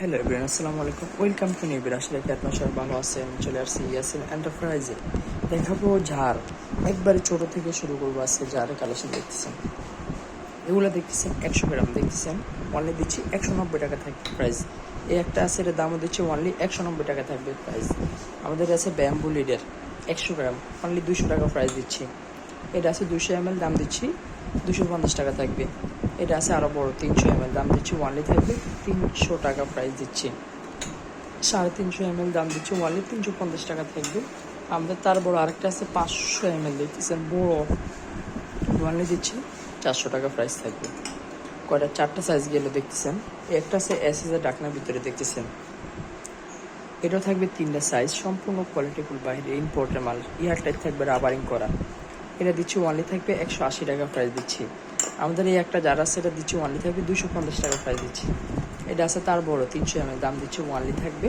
Hello everyone আসসালামু আলাইকুম welcome to Nibir আসলে কি আপনার সবাই ভালো আছেন চলে আসছি ইয়াসিন এন্টারপ্রাইজে দেখাবো ঝাড় একবারে ছোট থেকে শুরু করব আজকে ঝাড়ের কালেকশন দেখতেছেন এগুলো দেখতেছেন একশো গ্রাম দেখতেছেন অনলি দিচ্ছি একশো নব্বই টাকা থাকবে প্রাইস এই একটা আছে এটার দামও দিচ্ছি অনলি একশো নব্বই টাকা থাকবে প্রাইস আমাদের আছে ব্যাম্বু লিডার একশো গ্রাম। অনলি দুশো টাকা প্রাইস দিচ্ছি। এটা আছে দুশো এম দাম দিচ্ছি দুশো পঞ্চাশ টাকা থাকবে। এটা আছে আরও বড়, তিনশো এম দাম দিচ্ছি ওয়ানলি থাকবে তিনশো টাকা প্রাইস দিচ্ছি। সাড়ে তিনশো এম দাম দিচ্ছি ওয়ানলি তিনশো পঞ্চাশ টাকা থাকবে। আমাদের তার বড় আরেকটা আছে, পাঁচশো এম এল দেখতেছেন বড়। ওয়ানলি দিচ্ছি, চারশো টাকা প্রাইস থাকবে। কয়টা? চারটা সাইজ গেলে দেখতেছেন। একটা আছে এস এস ডাকনার ভিতরে দেখতেছেন। এটাও থাকবে তিনটা সাইজ সম্পূর্ণ কোয়ালিটিফুল বাইরে ইম্পোর্টের মাল। ইয়ার টাইপ থাকবে রাবারিং করা। এটা দিচ্ছি ওয়ানলি থাকবে একশো আশি টাকা প্রাইস দিচ্ছি। আমাদের এই একটা যারা আছে, এটা দিচ্ছি ওয়ানলি থাকবে দুশো পঞ্চাশ টাকা প্রাইস দিচ্ছি। এটা আছে তার বড়, তিনশো এম দাম দিচ্ছি ওয়ানলি থাকবে।